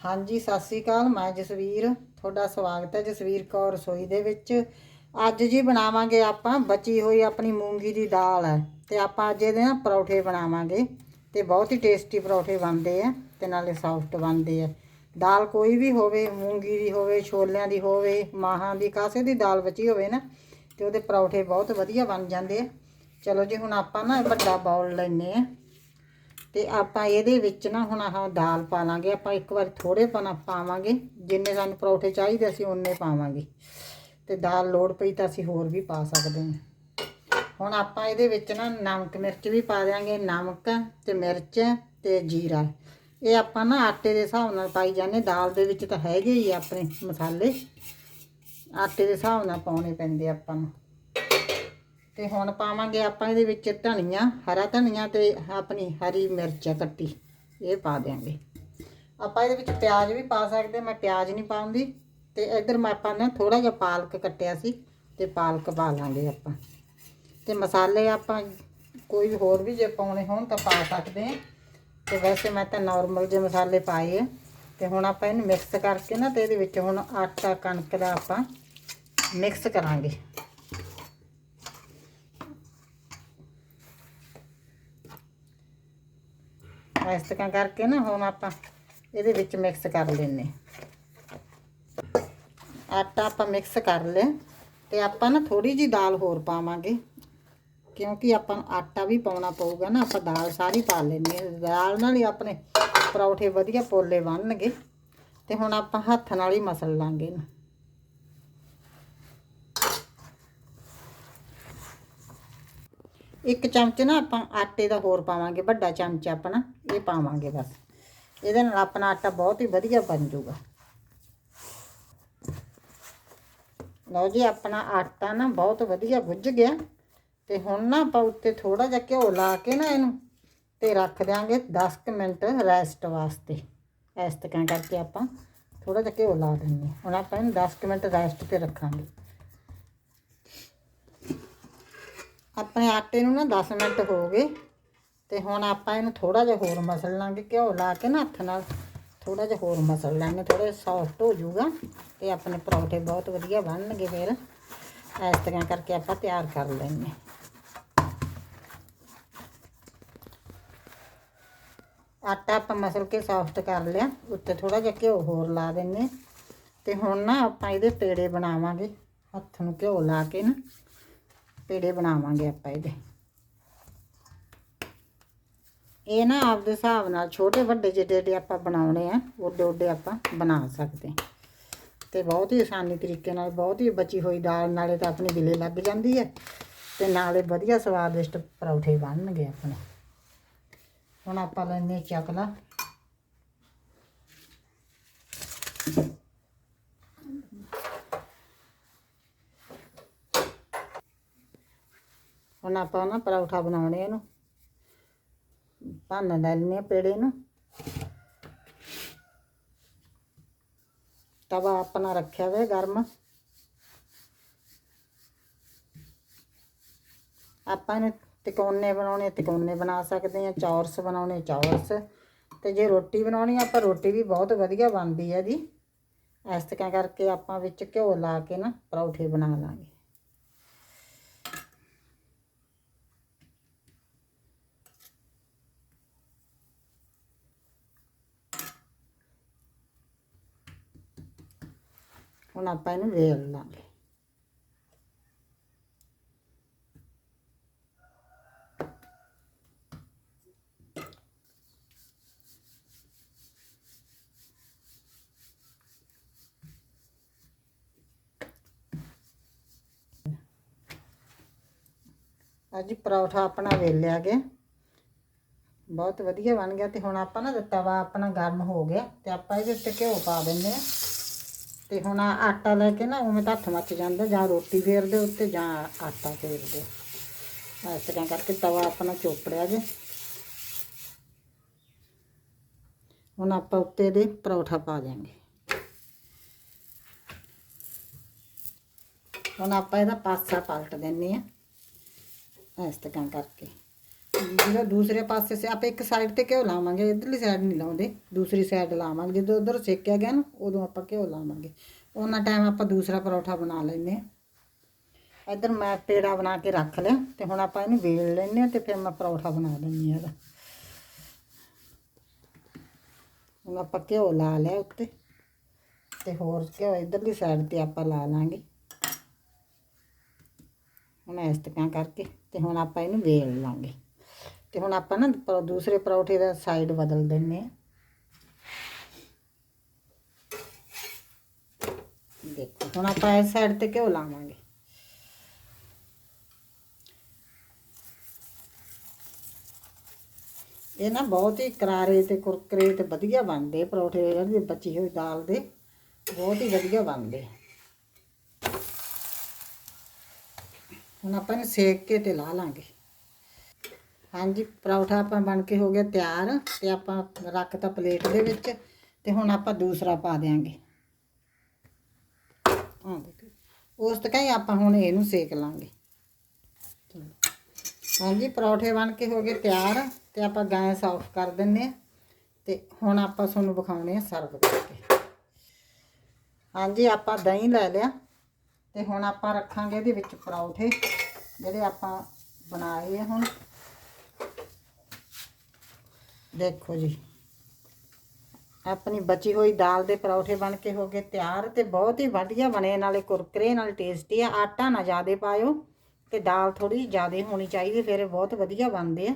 ਹਾਂਜੀ, ਸਤਿ ਸ੍ਰੀ ਅਕਾਲ, ਮੈਂ ਜਸਵੀਰ। ਤੁਹਾਡਾ ਸਵਾਗਤ ਹੈ ਜਸਵੀਰ ਕੌਰ ਰਸੋਈ ਦੇ ਵਿੱਚ। ਅੱਜ ਜੀ ਬਣਾਵਾਂਗੇ ਆਪਾਂ ਬਚੀ ਹੋਈ ਆਪਣੀ ਮੂੰਗੀ ਦੀ ਦਾਲ ਹੈ ਤੇ ਆਪਾਂ ਅੱਜ ਇਹਦੇ ਨਾ ਪਰੌਠੇ ਬਣਾਵਾਂਗੇ ਤੇ ਬਹੁਤ ਹੀ ਟੇਸਟੀ ਪਰੌਠੇ ਬਣਦੇ ਆ ਤੇ ਨਾਲੇ ਸੌਫਟ ਬਣਦੇ ਆ। ਦਾਲ ਕੋਈ ਵੀ ਹੋਵੇ, ਮੂੰਗੀ ਦੀ ਹੋਵੇ, ਛੋਲਿਆਂ ਦੀ ਹੋਵੇ, ਮਾਹਾਂ ਦੀ, ਕਾਸੇ ਦੀ ਦਾਲ ਬਚੀ ਹੋਵੇ ਨਾ ਤੇ ਉਹਦੇ ਪਰੌਠੇ ਬਹੁਤ ਵਧੀਆ ਬਣ ਜਾਂਦੇ ਆ। ਚਲੋ ਜੀ, ਹੁਣ ਆਪਾਂ ਨਾ ਵੱਡਾ ਬਾਉਲ ਲੈਨੇ ਆ। ਤੇ ਆਪਾਂ ਇਹਦੇ ਵਿੱਚ ਨਾ ਹੁਣ ਆਹ ਦਾਲ ਪਾ ਲਾਂਗੇ, ਆਪਾਂ ਇੱਕ ਵਾਰ ਥੋੜੇ ਪਨਾ ਪਾਵਾਂਗੇ, ਜਿੰਨੇ ਸਾਨੂੰ ਪਰੌਠੇ ਚਾਹੀਦੇ ਅਸੀਂ ਉਨੇ ਪਾਵਾਂਗੇ। ਤੇ ਦਾਲ ਲੋੜ ਪਈ ਤਾਂ ਅਸੀਂ ਹੋਰ ਵੀ ਪਾ ਸਕਦੇ ਹਾਂ। ਹੁਣ ਆਪਾਂ ਇਹਦੇ ਵਿੱਚ ਨਾ ਨਮਕ ਮਿਰਚ ਵੀ ਪਾ ਦਿਆਂਗੇ, ਨਮਕ ਤੇ ਮਿਰਚ ਤੇ ਜੀਰਾ। ਇਹ ਆਪਾਂ ਨਾ ਆਟੇ ਦੇ ਹਿਸਾਬ ਨਾਲ ਪਾਈ ਜਾਂਦੇ ਦਾਲ ਦੇ ਵਿੱਚ ਤਾਂ ਹੈਗੇ ਹੀ ਆਪਣੇ ਮਸਾਲੇ। ਆਟੇ ਦੇ ਹਿਸਾਬ ਨਾਲ ਪਾਉਣੇ ਪੈਂਦੇ ਆਪਾਂ ਨੂੰ। ਤੇ ਹੁਣ ਪਾਵਾਂਗੇ ਆਪਾਂ ਇਹਦੇ ਵਿੱਚ ਧਨੀਆ, ਹਰਾ ਧਨੀਆ ਤੇ ਆਪਣੀ ਹਰੀ ਮਿਰਚ ਕੱਟੀ, ਇਹ ਪਾ ਦਿਆਂਗੇ। ਆਪਾਂ ਇਹਦੇ ਵਿੱਚ ਪਿਆਜ਼ ਵੀ ਪਾ ਸਕਦੇ, ਮੈਂ ਪਿਆਜ਼ ਨਹੀਂ ਪਾਉਂਦੀ ਤੇ ਇੱਧਰ ਮੈਂ ਆਪਾਂ ਨੇ ਥੋੜਾ ਜਿਹਾ ਪਾਲਕ ਕੱਟਿਆ ਸੀ ਤੇ ਪਾਲਕ ਪਾ ਲਾਂਗੇ ਆਪਾਂ। ਤੇ ਮਸਾਲੇ ਆਪਾਂ ਕੋਈ ਹੋਰ ਵੀ ਜੇ ਪਾਉਣੇ ਹੋਣ ਤਾਂ ਪਾ ਸਕਦੇ ਹਾਂ। ਤੇ ਵੈਸੇ ਮੈਂ ਤਾਂ ਨਾਰਮਲ ਜਿਹੇ ਮਸਾਲੇ ਪਾਏ ਆ। ਤੇ ਹੁਣ ਆਪਾਂ ਇਹਨੂੰ ਮਿਕਸ ਕਰਕੇ ਨਾ ਤੇ ਇਹਦੇ ਵਿੱਚ ਹੁਣ ਆਟਾ, ਕਣਕ ਦਾ ਆਪਾਂ ਮਿਕਸ ਕਰਾਂਗੇ। ਇਸ ਤਰ੍ਹਾਂ ਕਰਕੇ ਨਾ, ਹੁਣ ਆਪਾਂ ਇਹਦੇ ਵਿੱਚ ਮਿਕਸ ਕਰ ਲੈਨੇ ਆਟਾ ਆਪਾਂ ਮਿਕਸ ਕਰ ਲਿਆ ਤੇ ਆਪਾਂ ਨਾ ਥੋੜੀ ਜੀ ਦਾਲ ਹੋਰ ਪਾਵਾਂਗੇ, ਕਿਉਂਕਿ ਆਪਾਂ ਨੂੰ ਆਟਾ ਵੀ ਪਾਉਣਾ ਪਊਗਾ ਨਾ, ਆਪਾਂ ਦਾਲ ਸਾਰੀ ਪਾ ਲੈਣੀ ਹੈ। ਦਾਲ ਨਾਲ ਹੀ ਆਪਣੇ ਪਰੌਠੇ ਵਧੀਆ ਪੋਲੇ ਬਣਨਗੇ ਤੇ ਹੁਣ ਆਪਾਂ ਹੱਥ ਨਾਲ ਹੀ ਮਸਲ ਲਾਂਗੇ ਇਹਨੂੰ। ਇੱਕ ਚਮਚ ਨਾ ਆਪਾਂ ਆਟੇ ਦਾ ਹੋਰ ਪਾਵਾਂਗੇ, ਵੱਡਾ ਚਮਚ ਆਪਣਾ, ਇਹ ਪਾਵਾਂਗੇ ਬਸ। ਇਹਦੇ ਨਾਲ ਆਪਣਾ ਆਟਾ ਬਹੁਤ ਹੀ ਵਧੀਆ ਬਣ ਜਾਊਗਾ। ਲਓ ਜੀ, ਆਪਣਾ ਆਟਾ ਨਾ ਬਹੁਤ ਵਧੀਆ ਗੁੱਝ ਗਿਆ। ਤੇ ਹੁਣ ਨਾ ਆਪਾਂ ਉੱਤੇ ਥੋੜਾ ਜਿਹਾ ਘਿਓ ਲਾ ਕੇ ਨਾ ਇਹਨੂੰ, ਤੇ ਰੱਖ ਦਿਆਂਗੇ 10 ਕੁ ਮਿੰਟ ਰੈਸਟ ਵਾਸਤੇ। ਇਸ ਤਰ੍ਹਾਂ ਕਰਕੇ ਆਪਾਂ ਥੋੜਾ ਜਿਹਾ ਘਿਓ ਲਾ ਦਿੰਦੇ ਹੁਣ ਆਪਾਂ ਇਹਨੂੰ 10 ਕੁ ਮਿੰਟ ਰੈਸਟ ਤੇ ਰੱਖਾਂਗੇ। ਆਪਣੇ ਆਟੇ ਨੂੰ ਨਾ 10 ਮਿੰਟ ਹੋ ਗਏ ਤੇ ਹੁਣ ਆਪਾਂ ਇਹਨੂੰ ਥੋੜਾ ਜਿਹਾ ਹੋਰ ਮਸਲ ਲਾਂਗੇ, ਘਿਓ ਲਾ ਕੇ ਨਾ ਹੱਥ ਨਾਲ ਥੋੜਾ ਜਿਹਾ ਹੋਰ ਮਸਲ ਲਾਂਗੇ ਥੋੜਾ ਸੌਫਟ ਹੋ ਜਾਊਗਾ ਤੇ ਆਪਣੇ ਪਰੌਂਠੇ ਬਹੁਤ ਵਧੀਆ ਬਣਨਗੇ ਫਿਰ। ਇਸ ਤਰ੍ਹਾਂ ਕਰਕੇ ਆਪਾਂ ਤਿਆਰ ਕਰ ਲੈਣੇ ਆਟਾ ਆਪਾਂ ਮਸਲ ਕੇ ਸੌਫਟ ਕਰ ਲਿਆ, ਉੱਤੇ ਥੋੜਾ ਜਿਹਾ ਘਿਓ ਹੋਰ ਲਾ ਦਿੰਨੇ ਤੇ ਹੁਣ ਨਾ ਆਪਾਂ ਇਹਦੇ ਪੇੜੇ ਬਣਾਵਾਂਗੇ, ਹੱਥ ਨੂੰ ਘਿਓ ਲਾ ਕੇ ਨਾ। ਪੇੜੇ ਬਣਾਵਾਂਗੇ ਆਪਾਂ ਇਹਦੇ। ਇਹ ਨਾ ਆਪਦੇ ਹਿਸਾਬ ਨਾਲ ਛੋਟੇ ਵੱਡੇ ਜਿਹੜੇ ਜਿਹੜੇ ਆਪਾਂ ਬਣਾਉਣੇ ਆ, ਓਡੇ ਓਡੇ ਆਪਾਂ ਬਣਾ ਸਕਦੇ ਹਾਂ ਤੇ ਬਹੁਤ ਹੀ ਆਸਾਨੀ ਤਰੀਕੇ ਨਾਲ, ਬਹੁਤ ਹੀ ਬਚੀ ਹੋਈ ਦਾਲ ਨਾਲੇ ਤਾਂ ਆਪਣੀ ਬਿਲੇ ਲੱਗ ਜਾਂਦੀ ਹੈ ਤੇ ਨਾਲੇ ਵਧੀਆ ਸਵਾਦਿਸ਼ਟ ਪਰੌਠੇ ਬਣਨਗੇ ਆਪਣੇ। ਹੁਣ ਆਪਾਂ ਲੈਨੇ ਚਕਲਾ ਹੁਣ ਆਪਾਂ ਨਾ ਪਰੌਠਾ ਬਣਾਉਣੇ ਇਹਨੂੰ। ਭੰਨ ਲੈਣੇ ਆ ਪੇੜੇ ਨੂੰ। ਤਵਾ ਆਪਣਾ ਰੱਖਿਆ ਹੋਇਆ ਗਰਮ। ਆਪਾਂ ਇਹਨੂੰ ਤਿਕੋਨੇ ਬਣਾਉਣੇ ਤਿਕੋਨੇ ਬਣਾ ਸਕਦੇ ਆ ਚੌਰਸ ਬਣਾਉਣੇ ਚੌਰਸ। ਤੇ ਜੇ ਰੋਟੀ ਬਣਾਉਣੀ ਆ, ਆਪਾਂ ਰੋਟੀ ਵੀ ਬਹੁਤ ਵਧੀਆ ਬਣਦੀ ਹੈ ਜੀ। ਇਸ ਤਰ੍ਹਾਂ ਕਰਕੇ ਆਪਾਂ ਵਿੱਚ ਘਿਓ ਲਾ ਕੇ ਨਾ ਪਰੌਠੇ ਬਣਾ ਲਾਂਗੇ। ਹੁਣ ਆਪਾਂ ਇਹਨੂੰ ਵੇਲ ਲਾਂਗੇ। ਅੱਜ ਪਰੌਠਾ ਆਪਣਾ ਵੇਲਿਆ ਗਿਆ। ਬਹੁਤ ਵਧੀਆ ਬਣ ਗਿਆ ਤੇ ਹੁਣ ਆਪਾਂ ਨਾ ਤਵਾ ਆਪਣਾ ਗਰਮ ਹੋ ਗਿਆ ਤੇ ਆਪਾਂ ਇਹਦੇ ਉੱਤੇ ਘਿਓ ਪਾ ਦਿੰਦੇ ਆ। ਤੇ ਹੁਣ ਆਹ ਆਟਾ ਲੈ ਕੇ ਨਾ ਉਵੇਂ ਤਾਂ ਹੱਥ ਮੱਚ ਜਾਂਦਾ, ਜਾਂ ਰੋਟੀ ਫੇਰ ਫੇਰਦੇ ਉੱਤੇ ਜਾਂ ਆਟਾ ਫੇਰ ਫੇਰਦੇ। ਇਸ ਤਰ੍ਹਾਂ ਕਰਕੇ ਤਵਾ ਆਪਣਾ ਚੋਪੜਿਆ ਜੇ। ਹੁਣ ਆਪਾਂ ਉੱਤੇ ਦੇ ਪਰੌਠਾ ਪਾ ਦਿਆਂਗੇ। ਹੁਣ ਆਪਾਂ ਇਹਦਾ ਪਾਸਾ ਪਲਟ ਦਿੰਨੇ ਆ, ਇਸ ਤਰ੍ਹਾਂ ਕਰਕੇ। ਜਿਹੜਾ ਦੂਸਰੇ ਪਾਸੇ ਸੇ ਆਪਾਂ ਇੱਕ ਸਾਈਡ ਤੇ ਘਿਓ ਲਾਵਾਂਗੇ, ਇਧਰਲੀ ਸਾਈਡ ਨਹੀਂ ਲਾਉਂਦੇ। ਦੂਸਰੀ ਸਾਈਡ ਲਾਵਾਂਗੇ, ਜਦੋਂ ਉਧਰ ਸੇਕਿਆ ਗਿਆ ਨਾ, ਉਦੋਂ ਆਪਾਂ ਘਿਓ ਲਾਵਾਂਗੇ। ਉਹਨਾਂ ਟਾਈਮ ਆਪਾਂ ਦੂਸਰਾ ਪਰੌਠਾ ਬਣਾ ਲੈਨੇ ਆ ਇਧਰ ਮੈਂ ਪੇੜਾ ਬਣਾ ਕੇ ਰੱਖ ਲਿਆ, ਤੇ ਹੁਣ ਆਪਾਂ ਇਹਨੂੰ ਵੇਲ ਲੈਨੇ ਆ ਤੇ ਫਿਰ ਮੈਂ ਪਰੌਠਾ ਬਣਾ ਦਿੰਨੀ ਆ ਇਹਦਾ। ਹੁਣ ਆਪਾਂ ਘਿਓ ਲਾ ਲਿਆ ਉੱਤੇ, ਤੇ ਹੋਰ ਘਿਓ ਇਧਰਲੀ ਸਾਈਡ ਤੇ ਆਪਾਂ ਲਾ ਲਾਂਗੇ। ਹੁਣ ਇਸ ਤਰ੍ਹਾਂ ਕਰਕੇ, ਤੇ ਹੁਣ ਆਪਾਂ ਇਹਨੂੰ ਵੇਲ ਲਾਂਗੇ। ਤੇ ਹੁਣ ਆਪਾਂ ਨਾ ਦੂਸਰੇ ਪਰੌਠੇ ਦਾ ਸਾਈਡ ਬਦਲ ਦਿੰਨੇ ਆ ਦੇਖੋ, ਹੁਣ ਆਪਾਂ ਇਸ ਸਾਈਡ ਤੇ ਘਿਓ ਲਾਵਾਂਗੇ। ਇਹ ਨਾ ਬਹੁਤ ਹੀ ਕਰਾਰੇ ਤੇ ਕੁਰਕਰੇ ਤੇ ਵਧੀਆ ਬਣਦੇ ਆ ਪਰੌਠੇ ਜਿਹੜੇ ਬਚੀ ਹੋਈ ਦਾਲ ਦੇ, ਬਹੁਤ ਹੀ ਵਧੀਆ ਬਣਦੇ ਹੁਣ ਆਪਾਂ ਇਹਨੂੰ ਸੇਕ ਕੇ ਤੇ ਲਾ ਲਾਂਗੇ। ਹਾਂਜੀ, ਪਰੌਠਾ ਆਪਾਂ ਬਣ ਕੇ ਹੋ ਗਿਆ ਤਿਆਰ ਤੇ ਆਪਾਂ ਰੱਖਤਾ ਪਲੇਟ ਦੇ ਵਿੱਚ ਤੇ ਹੁਣ ਆਪਾਂ ਦੂਸਰਾ ਪਾ ਦਿਆਂਗੇ। ਹਾਂ ਦੇਖੋ, ਉਸ ਤੱਕ ਹੀ ਆਪਾਂ ਹੁਣ ਇਹਨੂੰ ਸੇਕ ਲਾਂਗੇ। ਚਲੋ। ਹਾਂਜੀ, ਪਰੌਠੇ ਬਣ ਕੇ ਹੋ ਗਏ ਤਿਆਰ ਤੇ ਆਪਾਂ ਗੈਸ ਆਫ ਕਰ ਦਿੰਨੇ ਆ ਤੇ ਹੁਣ ਆਪਾਂ ਤੁਹਾਨੂੰ ਵਿਖਾਉਣੇ ਆ ਸਰਵ ਕਰਕੇ। ਹਾਂਜੀ, ਆਪਾਂ ਦਹੀਂ ਲੈ ਲਿਆ ਤੇ ਹੁਣ ਆਪਾਂ ਰੱਖਾਂਗੇ ਇਹਦੇ ਵਿੱਚ ਪਰੌਠੇ ਜਿਹੜੇ ਆਪਾਂ ਬਣਾਏ ਆ ਹੁਣ। ਦੇਖੋ ਜੀ। ਆਪਣੀ ਬਚੀ ਹੋਈ ਦਾਲ ਦੇ ਪਰੌਠੇ ਬਣ ਕੇ ਹੋ ਗਏ ਤਿਆਰ ਤੇ ਬਹੁਤ ਹੀ ਵਧੀਆ ਬਣੇ। ਨਾਲੇ ਕੁਰਕਰੇ, ਨਾਲ ਟੇਸਟੀ ਆ। ਆਟਾ ਨਾ ਜ਼ਿਆਦਾ ਪਾਇਓ ਤੇ ਦਾਲ ਥੋੜੀ ਜ਼ਿਆਦਾ ਹੋਣੀ ਚਾਹੀਦੀ, ਫਿਰ ਬਹੁਤ ਵਧੀਆ ਬਣਦੇ ਆ।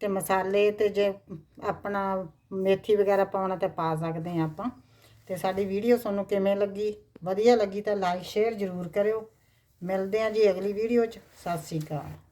ਤੇ ਮਸਾਲੇ ਤੇ ਜੇ ਆਪਣਾ ਮੇਥੀ ਵਗੈਰਾ ਪਾਉਣਾ ਤਾਂ ਪਾ ਸਕਦੇ ਆ ਆਪਾਂ। ਤੇ ਸਾਡੀ ਵੀਡੀਓ ਤੁਹਾਨੂੰ ਕਿਵੇਂ ਲੱਗੀ? ਵਧੀਆ ਲੱਗੀ ਤਾਂ ਲਾਈਕ, ਸ਼ੇਅਰ ਜ਼ਰੂਰ ਕਰਿਓ। ਮਿਲਦੇ ਆ ਜੀ ਅਗਲੀ ਵੀਡੀਓ 'ਚ। ਸਤਿ ਸ਼੍ਰੀ ਅਕਾਲ।